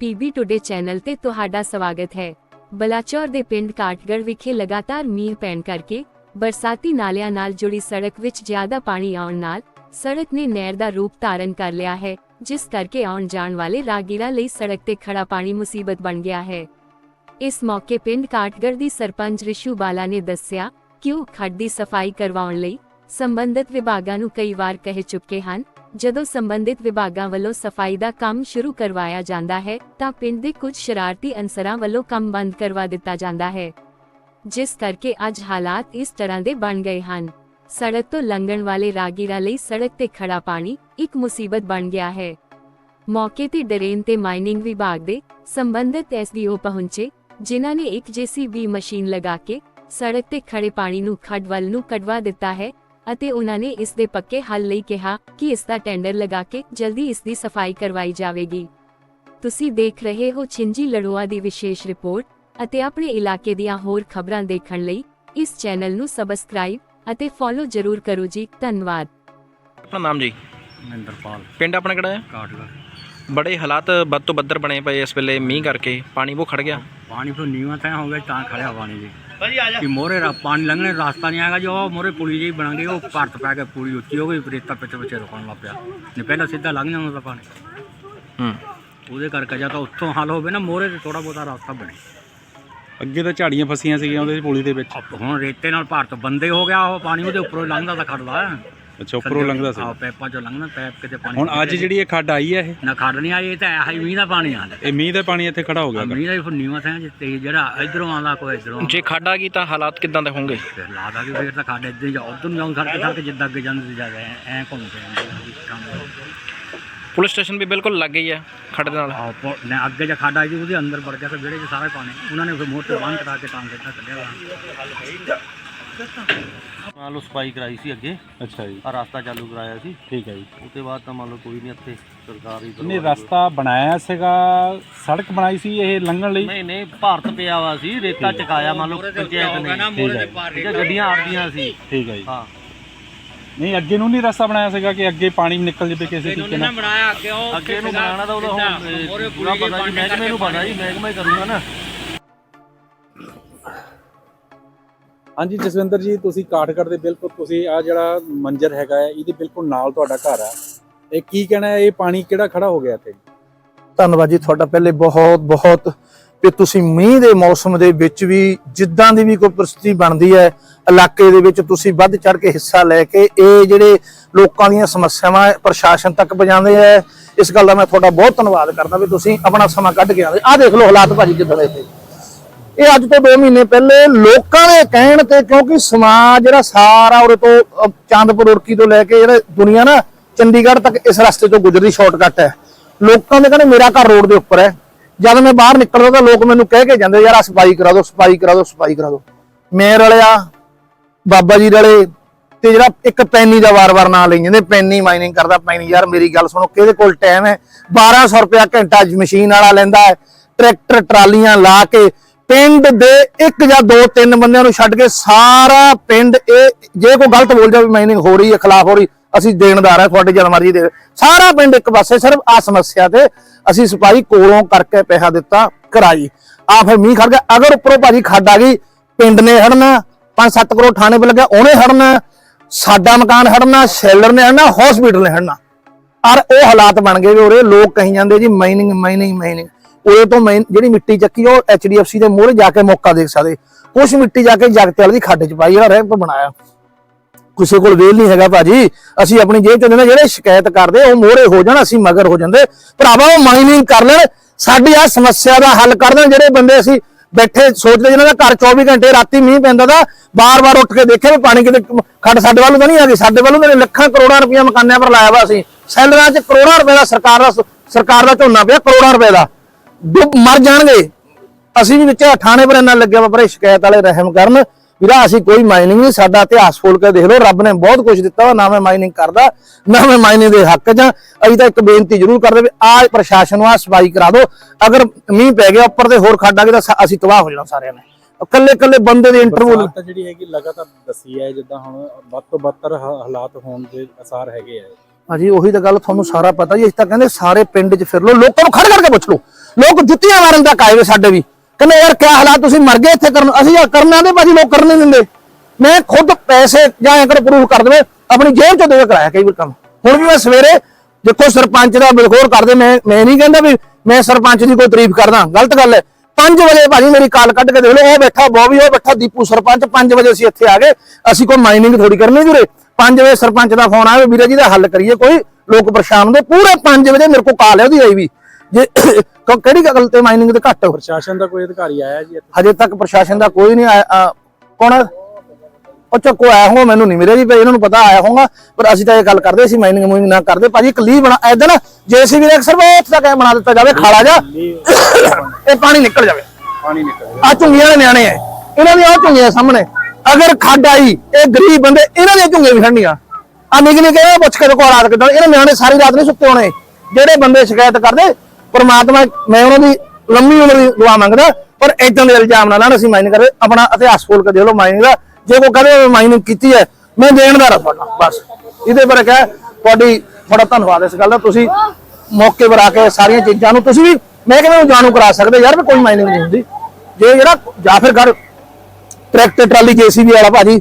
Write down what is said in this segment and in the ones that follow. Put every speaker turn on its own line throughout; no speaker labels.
PB today channel ਤੇ ਤੁਹਾਡਾ ਸਵਾਗਤ ਹੈ। ਬਲਾਚੌਰ ਦੇ ਪਿੰਡ ਕਾਟਗੜ ਵਿਖੇ ਲਗਾਤਾਰ ਮੀਂਹ ਪੈਣ ਕਰਕੇ ਬਰਸਾਤੀ ਨਾਲਿਆਂ ਨਾਲ ਜੁੜੀ ਸੜਕ ਵਿੱਚ ਜ਼ਿਆਦਾ ਪਾਣੀ ਆਉਣ ਨਾਲ ਸੜਕ ਨੇ ਨਹਿਰ ਦਾ ਰੂਪ ਧਾਰਨ ਕਰ ਲਿਆ ਹੈ, ਜਿਸ ਕਰਕੇ ਆਉਣ ਜਾਣ ਵਾਲੇ ਰਾਹਗੀਰਾਂ ਲਈ ਸੜਕ ਤੇ ਖੜਾ ਪਾਣੀ ਮੁਸੀਬਤ ਬਣ ਗਿਆ ਹੈ। ਇਸ ਮੌਕੇ ਪਿੰਡ ਕਾਟਗੜ ਦੀ ਸਰਪੰਚ ਰਿਸ਼ੂ ਬਾਲਾ ਨੇ ਦੱਸਿਆ ਕਿ ਉਹ ਖੱਡ ਦੀ ਸਫ਼ਾਈ ਕਰਵਾਉਣ ਲਈ ਸੰਬੰਧਿਤ ਵਿਭਾਗਾਂ ਨੂੰ ਕਈ ਵਾਰ ਕਹਿ ਚੁੱਕੇ ਹਨ ਜਦੋਂ ਸੰਬੰਧਿਤ ਵਿਭਾਗਾਂ ਵੱਲੋਂ ਸਫ਼ਾਈ ਦਾ ਕੰਮ ਸ਼ੁਰੂ ਕਰਵਾਇਆ ਜਾਂਦਾ ਹੈ, ਤਾਂ ਪਿੰਡ ਦੇ ਕੁਝ ਸ਼ਰਾਰਤੀ ਅਨਸਰਾਂ ਵੱਲੋਂ ਕੰਮ ਬੰਦ ਕਰਵਾ ਦਿੱਤਾ ਜਾਂਦਾ ਹੈ। ਜਿਸ ਕਰਕੇ ਅੱਜ ਹਾਲਾਤ ਇਸ ਤਰ੍ਹਾਂ ਦੇ ਬਣ ਗਏ ਹਨ। ਸੜਕ ਤੋਂ ਲੰਘਣ ਵਾਲੇ ਰਾਗੀਰਾਂ ਲਈ ਸੜਕ ਤੇ ਖੜਾ ਪਾਣੀ ਇੱਕ ਮੁਸੀਬਤ ਬਣ ਗਿਆ ਹੈ। ਮੌਕੇ ਤੇ ਡਰੇਨ ਤੇ ਮਾਈਨਿੰਗ ਵਿਭਾਗ ਦੇ ਸੰਬੰਧਿਤ ਐਸਡੀਓ ਪਹੁੰਚੇ, ਜਿਨ੍ਹਾਂ ਨੇ ਇੱਕ ਜੀਸੀਬੀ ਮਸ਼ੀਨ ਲਗਾ ਕੇ ਸੜਕ ਤੇ ਖੜੇ ਪਾਣੀ ਨੂੰ ਖੱਡ ਵੱਲ ਨੂੰ ਕਢਵਾ ਦਿੱਤਾ ਹੈ ਅਤੇ ਉਹਨਾਂ ਨੇ ਇਸ ਦੇ ਪੱਕੇ ਹੱਲ ਲਈ ਕਿਹਾ ਕਿ ਇਸ ਦਾ ਟੈਂਡਰ ਲਗਾ ਕੇ ਜਲਦੀ ਇਸ ਦੀ ਸਫ਼ਾਈ ਕਰਵਾਈ ਜਾਵੇਗੀ। ਤੁਸੀਂ ਦੇਖ ਰਹੇ ਹੋ ਛਿੰਜੀ ਲੜੋਆ ਦੀ ਵਿਸ਼ੇਸ਼ ਰਿਪੋਰਟ ਅਤੇ ਆਪਣੇ ਇਲਾਕੇ ਦੀਆਂ ਹੋਰ ਖਬਰਾਂ ਦੇਖਣ ਲਈ ਇਸ ਚੈਨਲ ਨੂੰ ਸਬਸਕ੍ਰਾਈਬ ਅਤੇ ਫੋਲੋ ਜ਼ਰੂਰ ਕਰੋ ਜੀ ਧੰਨਵਾਦ।
ਆਪਣਾ ਨਾਮ ਜੀ?
ਮਹਿੰਦਰਪਾਲ।
ਪਿੰਡ ਆਪਣਾ ਕਿਹੜਾ ਹੈ?
ਕਾਟਗੜ
ਬੜੇ ਹਾਲਾਤ ਬੱਦ ਤੋਂ ਬੱਦਰ ਬਣੇ ਪਏ ਇਸ ਵੇਲੇ ਮੀਂਹ ਕਰਕੇ ਪਾਣੀ ਉਹ ਖੜ ਗਿਆ।
ਪਾਣੀ ਤੋਂ ਨੀਵਾਂ ਤੈਂ ਹੋ ਗਿਆ ਤਾਂ ਖੜਿਆ ਪਾਣੀ ਜੀ। ਕਿ ਮੋਰੇ ਰਾ ਪਾਣੀ ਲੰਘਣੇ ਦਾ ਰਾਸਤਾ ਨਹੀਂ ਆਏਗਾ ਜੋ ਮੋਰੇ ਪੁਲੀ ਜਿਹੀ ਬਣ ਗਈ ਉਹ ਭਰਤ ਪੈ ਕੇ ਪੂਰੀ ਉੱਚੀ ਹੋ ਗਈ ਰੇਤਾ ਪਿੱਛੇ ਪਿੱਛੇ ਰੁਕਣ ਲੱਗ ਪਿਆ। ਨਹੀਂ ਪਹਿਲਾਂ ਸਿੱਧਾ ਲੰਘ ਜਾਂਦਾ ਤਾਂ ਪਾਣੀ।
ਹੂੰ।
ਉਹਦੇ ਕਰਕੇ ਜਾਂ ਤਾਂ ਉੱਥੋਂ ਹੱਲ ਹੋਵੇ ਨਾ ਮੋਰੇ ਤੇ ਥੋੜਾ ਬਹੁਤਾ ਰਾਸਤਾ ਬਣੇ।
ਅੱਗੇ ਤਾਂ ਝਾੜੀਆਂ ਫਸੀਆਂ ਸੀਗੀਆਂ ਉਹਦੇ ਪੁਲੀ ਦੇ ਵਿੱਚ।
ਹੁਣ ਰੇਤੇ ਨਾਲ ਭਰਤ ਬੰਦੇ ਹੋ ਗਿਆ ਉਹ ਪਾਣੀ ਉਹਦੇ ਉੱਪਰੋਂ ਹੀ ਲੰਘਦਾ ਤਾਂ ਖੜਦਾ।
ਅੱਛਾ ਉੱਪਰੋਂ ਲੰਘਦਾ ਸੀ।
ਆਹ ਪੈਪਾਂ ਚੋਂ ਲੰਘਣਾ ਪੈਪ ਕਿਤੇ ਪਾਣੀ
ਹੁਣ ਅੱਜ ਜਿਹੜੀ ਇਹ ਖੱਡ ਆਈ ਹੈ ਇਹ?
ਨਾ ਖੜ ਨਹੀਂ ਆਈ ਇਹ ਤਾਂ ਇਹੋ ਹੀ ਮੀਂਹ ਦਾ ਪਾਣੀ ਆ।
ਇਹ ਮੀਂਹ ਦਾ ਪਾਣੀ ਇੱਥੇ ਖੜਾ ਹੋ ਗਿਆ।
ਮੀਂਹ ਦਾ ਹੀ ਫਿਰ ਨੀਵਾਂ ਥਾਂ ਜਿੱਤੇ ਜਿਹੜਾ ਇਧਰੋਂ ਆਉਂਦਾ ਕੋਈ ਇਧਰੋਂ
ਜੇ ਖੜ ਆ ਗਈ ਤਾਂ ਹਾਲਾਤ ਕਿਦਾਂ ਦੇ ਹੋਣਗੇ?
ਫਿਰ ਲਾ ਦਾਂਗੇ ਫਿਰ ਤਾਂ ਖਾਡੇ ਹੀ ਜਾ ਉਧਰ ਨੂੰ ਜਾਉਂ ਸੜਕ ਸੜਕ ਜਿੱਦਾਂ ਅੱਗੇ ਜਾਂਦੇ ਜਾ ਗਏ ਐ ਘੁੰਮ ਕੇ ਆ ਕੰਮ।
ਪੁਲਿਸ ਸਟੇਸ਼ਨ ਵੀ ਬਿਲਕੁਲ ਲੱਗ ਗਈ ਹੈ ਖੜ ਦੇ ਨਾਲ।
ਨੇ ਅੱਗੇ ਜਾ ਖਾਡਾ ਜੀ ਉਹਦੇ ਅੰਦਰ ਵੜ ਗਿਆ ਤਾਂ ਵਿਹੜੇ 'ਚ ਸਾਰਾ ਪਾਣੀ। ਉਹਨਾਂ ਨੇ ਫਿਰ ਮੋਟਰ ਬੰਦ ਕਰਾ ਕੇ ਤਾਂ ਕਿੱਦਾਂ ਕੱਢਿਆ ਮੰਨ ਲਓ ਸਫ਼ਾਈ ਕਰਾਈ ਸੀ ਅੱਗੇ।
ਅੱਛਾ ਜੀ।
ਆ ਰਸਤਾ ਚਾਲੂ ਕਰਾਇਆ ਸੀ।
ਠੀਕ ਹੈ ਜੀ।
ਉਹਦੇ ਬਾਅਦ ਤਾਂ ਮੰਨ ਲਓ ਕੋਈ ਨਹੀਂ ਇੱਥੇ ਸਰਕਾਰੀ
ਨਹੀਂ ਰਸਤਾ ਬਣਾਇਆ ਸੀਗਾ ਸੜਕ ਬਣਾਈ ਸੀ ਇਹ ਲੰਘਣ ਲਈ?
ਨਹੀਂ ਨਹੀਂ ਭਾਰਤ ਪਿਆ ਵਾ ਸੀ ਰੇਤਾ ਚਕਾਇਆ ਮੰਨ ਲਓ ਪੰਚਾਇਤ ਨੇ।
ਠੀਕ
ਗੱਡੀਆਂ ਆੜਦੀਆਂ ਸੀ।
ਠੀਕ ਹੈ ਜੀ।
ਹਾਂ।
ਨਹੀਂ ਅੱਗੇ ਨੂੰ ਨਹੀਂ ਰਸਤਾ ਬਣਾਇਆ ਸੀਗਾ ਕਿ ਅੱਗੇ ਪਾਣੀ ਨਿਕਲ ਜਾਵੇ ਕਿਸੇ ਤਰੀਕੇ ਨਾਲ?
ਬਣਾਇਆ ਅੱਗੇ ਉਹ ਅੱਗੇ ਨੂੰ ਬਣਾਉਣਾ ਤਾਂ ਉਹਦਾ ਹੁਣ ਪੂਰਾ ਪਤਾ ਜੀ ਮਹਿਕਮੇ ਨੂੰ ਪਤਾ ਜੀ ਮਹਿਕਮਾ ਹੀ ਕਰੂਗਾ ਨਾ।
ਹਾਂਜੀ, ਜਸਵਿੰਦਰ ਜੀ, ਤੁਸੀਂ ਕਾਠਗੜ੍ਹ ਦੇ ਬਿਲਕੁਲ, ਤੁਸੀਂ ਆ ਜਿਹੜਾ ਮੰਜ਼ਰ ਹੈਗਾ ਹੈ, ਇਹਦੇ ਬਿਲਕੁਲ ਨਾਲ ਤੁਹਾਡਾ ਘਰ ਆ ਇਹ ਕੀ ਕਹਿਣਾ ਹੈ? ਇਹ ਪਾਣੀ ਕਿਹੜਾ ਖੜਾ ਹੋ ਗਿਆ ਇੱਥੇ?
ਧੰਨਵਾਦ ਜੀ, ਤੁਹਾਡਾ ਪਹਿਲੇ ਬਹੁਤ ਬਹੁਤ। ਕਿ ਤੁਸੀਂ ਮੀਂਹ ਦੇ ਮੌਸਮ ਦੇ ਵਿੱਚ ਵੀ ਜਿੱਦਾਂ ਦੀ ਵੀ ਕੋਈ ਪ੍ਰਸਥਿਤੀ ਬਣਦੀ ਹੈ, ਇਲਾਕੇ ਦੇ ਵਿੱਚ ਤੁਸੀਂ ਵੱਧ ਚੜ ਕੇ ਹਿੱਸਾ ਲੈ ਕੇ ਇਹ ਜਿਹੜੇ ਲੋਕਾਂ ਦੀਆਂ ਸਮੱਸਿਆਵਾਂ ਪ੍ਰਸ਼ਾਸਨ ਤੱਕ ਪਹੁੰਚਾਉਂਦੇ ਹੈ, ਇਸ ਗੱਲ ਦਾ ਮੈਂ ਤੁਹਾਡਾ ਬਹੁਤ ਧੰਨਵਾਦ ਕਰਦਾ ਵੀ ਤੁਸੀਂ ਆਪਣਾ ਸਮਾਂ ਕੱਢ ਕੇ ਆਉਂਦੇ। ਆਹ ਦੇਖ ਲਓ ਹਾਲਾਤ ਭਾਜੀ ਕਿੱਦਾਂ ਦੇ ਇੱਥੇ। ਇਹ ਅੱਜ ਤੋਂ 2 ਮਹੀਨੇ ਪਹਿਲੇ ਲੋਕਾਂ ਦੇ ਕਹਿਣ ਤੇ ਕਿਉਂਕਿ ਸਮਾਜ ਜਿਹੜਾ ਸਾਰਾ ਉਰੇ ਤੋਂ ਚਾਂਦਪੁਰ, ਉੜਕੀ ਤੋਂ ਲੈ ਕੇ ਜਿਹੜਾ ਦੁਨੀਆ ਨਾ, ਚੰਡੀਗੜ੍ਹ ਤੱਕ ਇਸ ਰਸਤੇ ਤੋਂ ਗੁਜ਼ਰਦੀ ਸ਼ਾਰਟਕਟ ਹੈ। ਲੋਕਾਂ ਦੇ ਕਹਿੰਦੇ ਮੇਰਾ ਘਰ ਰੋਡ ਦੇ ਉੱਪਰ ਹੈ। ਜਦ ਮੈਂ ਬਾਹਰ ਨਿਕਲਦਾ ਤਾਂ ਲੋਕ ਮੈਨੂੰ ਕਹਿ ਕੇ ਜਾਂਦੇ, ਯਾਰ, ਆਹ ਸਫ਼ਾਈ ਕਰਾ ਦਿਓ, ਸਫ਼ਾਈ ਕਰਾ ਦਿਓ, ਸਫ਼ਾਈ ਕਰਾ ਦਿਓ। ਮੈਂ ਰਲਿਆ, ਬਾਬਾ ਜੀ ਰਲੇ ਤੇ ਜਿਹੜਾ ਇੱਕ ਪੈਨੀ ਦਾ ਵਾਰ-ਵਾਰ ਨਾਂ ਲਈ ਜਾਂਦੇ ਪੈਨੀ ਮਾਈਨਿੰਗ ਕਰਦਾ, ਪੈਨੀ, ਯਾਰ, ਮੇਰੀ ਗੱਲ ਸੁਣੋ, ਕਿਹਦੇ ਕੋਲ ਟਾਈਮ ਹੈ? 1200 ਰੁਪਇਆ ਘੰਟਾ ਮਸ਼ੀਨ ਵਾਲਾ ਲੈਂਦਾ ਹੈ, ਟਰੈਕਟਰ, ਟਰਾਲੀਆਂ ਲਾ ਕੇ ਪਿੰਡ ਦੇ ਇੱਕ ਜਾਂ ਦੋ, ਤਿੰਨ ਬੰਦਿਆਂ ਨੂੰ ਛੱਡ ਕੇ ਸਾਰਾ ਪਿੰਡ ਇਹ, ਜੇ ਕੋਈ ਗਲਤ ਬੋਲ ਜਾਵੇ ਮਾਈਨਿੰਗ ਹੋ ਰਹੀ ਹੈ ਖਿਲਾਫ ਹੋ ਰਹੀ, ਅਸੀਂ ਦੇਣਦਾਰ ਹਾਂ, ਤੁਹਾਡੇ ਜਦ ਮਰਜ਼ੀ ਦੇ ਸਾਰਾ ਪਿੰਡ ਇੱਕ ਪਾਸੇ, ਸਿਰਫ ਆ ਸਮੱਸਿਆ ਤੇ ਅਸੀਂ ਸਿਪਾਹੀ ਕੋਲੋਂ ਕਰਕੇ ਪੈਸਾ ਦਿੱਤਾ, ਕਰਾਈ। ਆ ਫਿਰ ਮੀਂਹ ਖੜ ਗਿਆ। ਅਗਰ ਉੱਪਰੋਂ ਭਾਜੀ ਖੱਡ ਆ ਗਈ, ਪਿੰਡ ਨੇ ਹੜਨਾ 5-7 ਕਰੋੜ ਥਾਣੇ 'ਤੇ ਲੱਗਿਆ, ਉਹਨੇ ਹੜਨਾ, ਸਾਡਾ ਮਕਾਨ ਹੜਨਾ, ਸ਼ੈਲਰ ਨੇ ਹੜਨਾ ਹਸਪੀਟਲ ਨੇ ਹੜਨਾ। ਔਰ ਉਹ ਹਾਲਾਤ ਬਣ ਗਏ ਵੀ ਉਰੇ, ਲੋਕ ਕਹੀ ਜਾਂਦੇ ਜੀ ਮਾਈਨਿੰਗ ਮਾਈਨਿੰਗ ਮਾਈਨਿੰਗ ਉਰੇ ਤੋਂ main ਜਿਹੜੀ ਮਿੱਟੀ ਚੱਕੀ ਉਹ ਐਚਡੀਐਫਸੀ ਦੇ ਮੋਹਰੇ ਜਾ ਕੇ ਮੌਕਾ ਦੇਖ ਸਕਦੇ। ਕੁਛ ਮਿੱਟੀ ਜਾ ਕੇ ਜਗਤੇ ਵਾਲੀ ਦੀ ਖੱਡ 'ਚ ਪਾਈ ਜਿਹੜਾ ਰੈਂਪ ਬਣਾਇਆ। ਕਿਸੇ ਕੋਲ ਵੇਲ ਨਹੀਂ ਹੈਗਾ ਭਾਜੀ। ਅਸੀਂ ਆਪਣੀ ਜੇਬ ਚੋਂ ਨਾ, ਜਿਹੜੇ ਸ਼ਿਕਾਇਤ ਕਰਦੇ, ਉਹ ਮੋਹਰੇ ਹੋ ਜਾਣ, ਅਸੀਂ ਮਗਰ ਹੋ ਜਾਂਦੇ। ਭਰਾਵਾ, ਉਹ ਮਾਈਨਿੰਗ ਕਰ ਲੈਣ, ਸਾਡੀ ਆ ਸਮੱਸਿਆ ਦਾ ਹੱਲ ਕਰ ਦੇਣ। ਜਿਹੜੇ ਬੰਦੇ ਅਸੀਂ ਬੈਠੇ ਸੋਚਦੇ ਜਿਹਨਾਂ ਦਾ ਘਰ 24 ਘੰਟੇ ਰਾਤੀ ਮੀਂਹ ਪੈਂਦਾ ਦਾ ਬਾਰ-ਬਾਰ ਉੱਠ ਕੇ ਦੇਖਿਆ ਵੀ ਪਾਣੀ ਕਿਤੇ ਖੱਡ ਸਾਡੇ ਵੱਲੋਂ ਤਾਂ ਨਹੀਂ ਆ ਗਈ ਸਾਡੇ ਵੱਲੋਂ ਤਾਂ ਲੱਖਾਂ ਕਰੋੜਾਂ ਰੁਪਈਆ ਮਕਾਨਾਂ ਪਰ ਲਾਇਆ ਵਾ ਅਸੀਂ। ਸੈਲਰਾਂ 'ਚ ਕਰੋੜਾਂ ਰੁਪਏ ਦਾ ਸਰਕਾਰ ਦਾ ਸਰਕਾਰ ਦਾ ਝੋਨਾ ਪਿਆ ਕਰੋੜਾਂ ਰੁਪਏ ਦਾ। ਡੁੱਬ ਮਰ ਜਾਣਗੇ। ਅਸੀਂ ਵੀ ਵਿੱਚ ਥਾਣੇ ਪਰ ਇੰਨਾ ਲੱਗਿਆ ਵਾ ਪਰ ਇਹ ਸ਼ਿਕਾਇਤ ਵਾਲੇ ਰਹਿਮ ਕਰਨ। ਵੀਰਾ ਅਸੀਂ ਕੋਈ ਮਾਈਨਿੰਗ ਨਹੀਂ ਸਾਡਾ ਇਤਿਹਾਸ ਫੋਲ ਕੇ ਦੇਖ ਲਓ। ਰੱਬ ਨੇ ਬਹੁਤ ਕੁਝ ਦਿੱਤਾ ਵਾ ਨਾ ਮੈਂ ਮਾਈਨਿੰਗ ਕਰਦਾ ਨਾ ਮੈਂ ਮਾਈਨਿੰਗ ਦੇ ਹੱਕ 'ਚ। ਅਸੀਂ ਤਾਂ ਇੱਕ ਬੇਨਤੀ ਜ਼ਰੂਰ ਕਰਦੇ ਵੀ ਆ ਪ੍ਰਸ਼ਾਸਨ ਨੂੰ ਆ ਸਫ਼ਾਈ ਕਰਾ ਦਿਓ। ਅਗਰ ਮੀਂਹ ਪੈ ਗਿਆ ਉੱਪਰ ਤੇ ਹੋਰ ਖੱਡ ਆ ਗਈ ਤਾਂ ਅਸੀਂ ਤਬਾਹ ਹੋ ਜਾਣਾ ਸਾਰਿਆਂ ਨੇ। ਇਕੱਲੇ ਇਕੱਲੇ ਬੰਦੇ ਦੇ ਇੰਟਰਵਿਊ
ਜਿਹੜੀ ਹੈਗੀ ਲਗਾਤਾਰ ਦੱਸੀ ਹੈ ਜਿੱਦਾਂ ਹੁਣ ਵੱਧ ਤੋਂ ਬੱਤਰ ਹਾਲਾਤ ਹੋਣ ਦੇ ਅਸਾਰ ਹੈਗੇ ਆ।
ਭਾਜੀ ਉਹੀ ਤਾਂ ਗੱਲ ਤੁਹਾਨੂੰ ਸਾਰਾ ਪਤਾ ਜੀ ਅਸੀਂ ਤਾਂ ਕਹਿੰਦੇ ਸਾਰੇ ਪਿੰਡ 'ਚ ਫਿਰ ਲਓ ਲੋਕਾਂ ਨੂੰ ਖੜ ਕਰਕੇ ਪੁੱਛ ਲਓ। ਲੋਕ ਜੁੱਤੀਆਂ ਮਾਰਨ ਤੱਕ ਆਏ ਵੇ ਸਾਡੇ ਵੀ। ਕਹਿੰਦੇ, ਯਾਰ, ਕਿਆ ਹਾਲਾਤ? ਤੁਸੀਂ ਮਰ ਗਏ ਇੱਥੇ ਕਰਨ। ਅਸੀਂ ਯਾਰ ਕਰਨਾ ਦੇ ਭਾਜੀ, ਲੋਕ ਕਰਨ ਨਹੀਂ ਦਿੰਦੇ। ਮੈਂ ਖੁਦ ਪੈਸੇ ਜਾਂ ਐਂਕਰ ਪ੍ਰੂਫ ਕਰ ਦੇਵੇ, ਆਪਣੀ ਜੇਬ ਚੋਂ ਦੇ ਕਰਾਇਆ ਕਈ ਵਾਰ ਕੰਮ। ਹੁਣ ਵੀ ਮੈਂ ਸਵੇਰੇ ਦੇਖੋ, ਸਰਪੰਚ ਦਾ ਬਿਲਖੋਰ ਕਰਦੇ ਮੈਂ ਮੈਂ ਨਹੀਂ ਕਹਿੰਦਾ ਵੀ ਮੈਂ ਸਰਪੰਚ ਦੀ ਕੋਈ ਤਾਰੀਫ ਕਰਦਾ। ਗਲਤ ਗੱਲ ਹੈ। 5 ਵਜੇ ਭਾਜੀ ਮੇਰੀ ਕਾਲ ਕੱਢ ਕੇ ਦੇਖ ਲਓ, ਉਹ ਬੈਠਾ, ਬੋਬੀ, ਉਹ ਬੈਠਾ, ਦੀਪੂ ਸਰਪੰਚ 5 ਵਜੇ ਅਸੀਂ ਇੱਥੇ ਆ ਗਏ। ਅਸੀਂ ਕੋਈ ਮਾਈਨਿੰਗ ਥੋੜੀ ਕਰਨੀ ਜੁਰੇ 5 ਵਜੇ ਸਰਪੰਚ ਦਾ ਫੋਨ ਆਇਆ ਵੀਰੇ ਜੀ ਦਾ ਹੱਲ ਕਰੀਏ ਕੋਈ। ਲੋਕ ਪਰੇਸ਼ਾਨ ਹੁੰਦੇ। ਪੂਰੇ 5 ਵਜੇ ਮੇਰੇ ਕੋਲ ਕਾਲ ਹੈ ਉਹਦੀ ਆਈ ਵੀ। ਜੇ ਕਿਉਂ- ਕਿਹੜੀ ਗੱਲ ਤੇ ਮਾਈਨਿੰਗ ਦੇ ਘੱਟ
ਪ੍ਰਸ਼ਾਸਨ ਦਾ ਕੋਈ ਅਧਿਕਾਰੀ ਆਇਆ ਜੀ ਇੱਥੇ?
ਹਜੇ ਤੱਕ ਪ੍ਰਸ਼ਾਸਨ ਦਾ ਕੋਈ ਨਹੀਂ ਆਇਆ ਕੌਣ ਆ? ਉਹ ਚੱਕੋ ਆਇਆ ਹੋਊਗਾ ਮੈਨੂੰ ਨਹੀਂ ਮਿਲਿਆ ਜੀ ਇਹਨਾਂ ਨੂੰ ਪਤਾ ਆਇਆ ਹੋਊਗਾ ਪਰ ਅਸੀਂ ਤਾਂ ਇਹ ਗੱਲ ਕਰਦੇ ਸੀ ਮਾਈਨਿੰਗ ਮੂਇੰਗ ਨਾ ਕਰਦੇ ਭਾਜੀ ਕਲੀ ਬਣਾ ਐਦਾਂ ਨਾ ਜੇਸੀਬੀ ਦੇ ਅਕਸਰ ਉੱਥੇ ਤੱਕ ਬਣਾ ਦਿੱਤਾ ਜਾਵੇ ਖਾਲਾ ਜਾ ਇਹ ਪਾਣੀ ਨਿਕਲ ਜਾਵੇ।
ਪਾਣੀ ਨਿਕਲ
ਆ ਝੁੰਗੀਆਂ ਦੇ ਨਿਆਣੇ ਐ ਇਹਨਾਂ ਦੀਆਂ ਉਹ ਝੁੰਗੀਆਂ ਸਾਹਮਣੇ ਅਗਰ ਖੱਡ ਆਈ ਇਹ ਗਰੀਬ ਬੰਦੇ ਇਹਨਾਂ ਦੀਆਂ ਝੁੰਗੀਆਂ ਵੀ ਖੜਨੀਆਂ। ਆ ਨਿਕ ਨਿਕ ਇਹ ਪੁੱਛ ਕੇ ਦੇਖੋ ਰਾਤ ਕਿਦਾਂ ਇਹਨਾਂ ਨਿਆਣੇ ਸਾਰੀ ਰਾਤ ਨਹੀਂ ਸੁੱਤੇ ਹੋਣੇ ਜਿਹੜੇ ਬੰਦੇ ਸ਼ਿਕਾਇਤ ਕਰਦੇ ਪਰਮਾਤਮਾ, ਮੈਂ ਉਹਨਾਂ ਦੀ ਲੰਮੀ ਉਮਰ ਦੀ ਦੁਆ ਮੰਗਦਾ, ਪਰ ਇਦਾਂ ਦੇ ਇਲਜ਼ਾਮ ਨਾ ਲਾਣ ਅਸੀਂ ਮਾਈਨਿੰਗ ਕਰਦੇ ਆਪਣਾ ਇਤਿਹਾਸ ਖੋਲ ਕੇ ਦੇ ਲਓ ਮਾਈਨਿੰਗ ਦਾ। ਜੇ ਕੋਈ ਕਹਦੇ ਮਾਈਨਿੰਗ ਕੀਤੀ ਹੈ, ਮੈਂ ਦੇਣਦਾਰ ਹਾਂ ਤੁਹਾਡਾ ਬਸ। ਇਹਦੇ ਪਰ ਕਿਹਾ, ਤੁਹਾਡੀ ਬੜਾ ਧੰਨਵਾਦ ਇਸ ਗੱਲ ਦਾ। ਤੁਸੀਂ ਮੌਕੇ ਪਰ ਆ ਕੇ ਸਾਰੀਆਂ ਚੀਜ਼ਾਂ ਨੂੰ, ਤੁਸੀਂ ਵੀ, ਮੈਂ ਕਿਵੇਂ ਜਾਣੂ ਕਰਾ ਸਕਦੇ ਯਾਰ, ਵੀ ਕੋਈ ਮਾਈਨਿੰਗ ਨਹੀਂ ਹੁੰਦੀ। ਜੇ ਜਿਹੜਾ, ਜਾਂ ਫਿਰ ਘਰ, ਟਰੈਕਟਰ, ਟਰਾਲੀ, ਜੀਸੀਬੀ ਵਾਲਾ ਭਾਜੀ,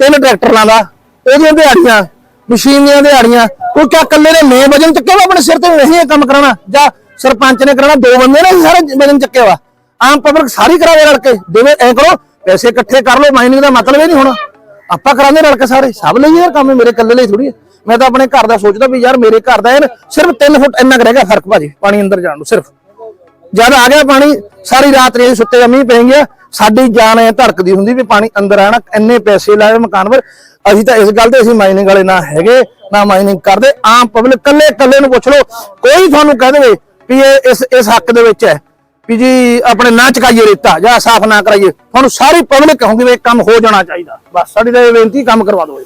ਤਿੰਨ ਟਰੈਕਟਰ ਲਾਂਦਾ ਉਹਦੀਆਂ ਦਿਹਾੜੀਆਂ ਮਸ਼ੀਨ ਦੀਆਂ ਦਿਹਾੜੀਆਂ, ਕੋਈ ਕਿਆ ਇਕੱਲੇ ਨੇ ਮੈਂ ਵਜਨ ਚੱਕਿਆ ਵਾ, ਆਪਣੇ ਸਿਰ ਤੇ ਨਹੀਂ ਇਹ ਕੰਮ ਕਰਾਉਣਾ, ਜਾਂ ਸਰਪੰਚ ਨੇ ਕਰਾਉਣਾ, ਦੋ ਬੰਦੇ ਨੇ ਸਾਰੇ ਵਜਨ ਚੱਕਿਆ ਵਾ ਆਮ ਪਬਲਿਕ ਸਾਰੀ ਕਰਾਵੇ ਰਲ ਕੇ, ਜਿਵੇਂ ਐ ਕਰੋ, ਪੈਸੇ ਇਕੱਠੇ ਕਰ ਲਓ ਮਾਈਨਿੰਗ ਦਾ ਮਤਲਬ ਇਹ ਨਹੀਂ ਹੋਣਾ। ਆਪਾਂ ਕਰਾਉਂਦੇ ਰਲ ਕੇ ਸਾਰੇ, ਸਭ ਲਈ ਯਾਰ ਕੰਮ ਮੇਰੇ ਇਕੱਲੇ ਲਈ ਥੋੜੀ ਮੈਂ ਤਾਂ ਆਪਣੇ ਘਰ ਦਾ ਸੋਚਦਾ ਵੀ ਯਾਰ ਮੇਰੇ ਘਰ ਦਾ ਯਾਰ ਸਿਰਫ 3 ਫੁੱਟ ਇੰਨਾ ਕੁ ਫ਼ਰਕ ਭਾਜੀ, ਪਾਣੀ ਅੰਦਰ ਜਾਣ ਨੂੰ ਸਿਰਫ। ਜਦ ਆ ਗਿਆ ਪਾਣੀ, ਸਾਰੀ ਰਾਤ ਨਹੀਂ ਸੁੱਤੇ ਜਾਂ ਮੀਂਹ ਪੈ ਗਿਆ, ਸਾਡੀ ਜਾਨ ਐ ਧੜਕਦੀ ਹੁੰਦੀ ਵੀ ਪਾਣੀ ਅੰਦਰ ਆਣਾ, ਇੰਨੇ ਪੈਸੇ ਲਾਏ ਮਕਾਨ ਪਰ। ਅਸੀਂ ਤਾਂ ਇਸ ਗੱਲ ਤੇ ਅਸੀਂ ਮਾਈਨਿੰਗ ਵਾਲੇ ਨਾ ਹੈਗੇ, ਨਾ ਮਾਈਨਿੰਗ ਕਰਦੇ, ਆਮ ਪਬਲਿਕ ਕੱਲੇ ਕੱਲੇ ਨੂੰ ਪੁੱਛ ਲਓ, ਕੋਈ ਤੁਹਾਨੂੰ ਕਹਿ ਦੇਵੇ ਵੀ ਇਹ ਇਸ ਇਸ ਹੱਕ ਦੇ ਵਿੱਚ ਹੈ ਵੀ ਜੀ ਆਪਣੇ ਨਾ ਚਕਾਈਏ ਰੇਤਾ ਜਾਂ ਸਾਫ਼ ਨਾ ਕਰਾਈਏ। ਤੁਹਾਨੂੰ ਸਾਰੀ ਪਬਲਿਕ ਕਹੂਗੀ ਵੀ ਇਹ ਕੰਮ ਹੋ ਜਾਣਾ ਚਾਹੀਦਾ। ਬਸ ਸਾਡੀ ਤਾਂ ਇਹ ਬੇਨਤੀ, ਕੰਮ ਕਰਵਾ ਦਿਓ